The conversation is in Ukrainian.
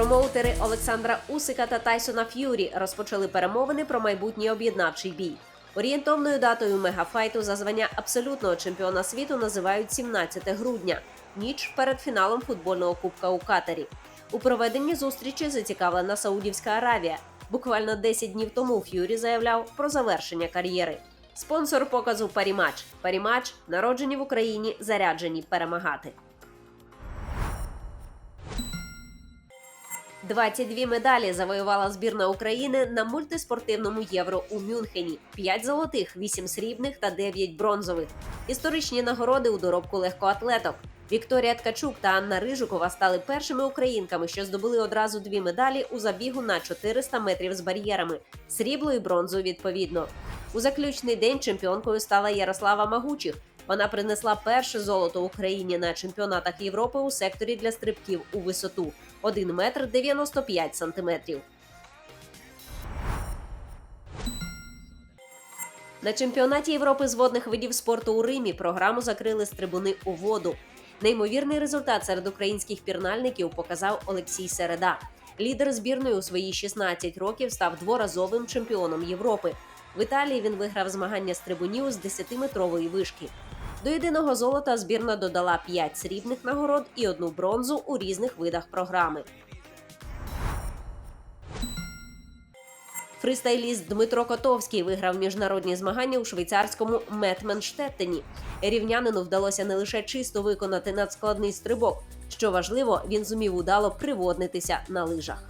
Промоутери Олександра Усика та Тайсона Ф'юрі розпочали перемовини про майбутній об'єднавчий бій. Орієнтовною датою мегафайту за звання абсолютного чемпіона світу називають 17 грудня, ніч перед фіналом футбольного кубка у Катарі. У проведенні зустрічі зацікавлена Саудівська Аравія. Буквально 10 днів тому Ф'юрі заявляв про завершення кар'єри. Спонсор показу Парімач. Парімач народжені в Україні, заряджені перемагати. 22 медалі завоювала збірна України на мультиспортивному євро у Мюнхені: 5 золотих, 8 срібних та 9 бронзових. Історичні нагороди у доробку легкоатлеток. Вікторія Ткачук та Анна Рижукова стали першими українками, що здобули одразу дві медалі у забігу на 400 метрів з бар'єрами срібло і бронзу відповідно. У заключний день чемпіонкою стала Ярослава Магучих. Вона принесла перше золото Україні на чемпіонатах Європи у секторі для стрибків у висоту 1 метр 95 сантиметрів. На чемпіонаті Європи з водних видів спорту у Римі програму закрили з трибуни у воду. Неймовірний результат серед українських пірнальників показав Олексій Середа. Лідер збірної у свої 16 років став дворазовим чемпіоном Європи. В Італії він виграв змагання з трибунів з 10-метрової вишки. До єдиного золота збірна додала 5 срібних нагород і одну бронзу у різних видах програми. Фристайліст Дмитро Котовський виграв міжнародні змагання у швейцарському Метменштеттені. Рівнянину вдалося не лише чисто виконати надскладний стрибок. Що важливо, він зумів удало приводнитися на лижах.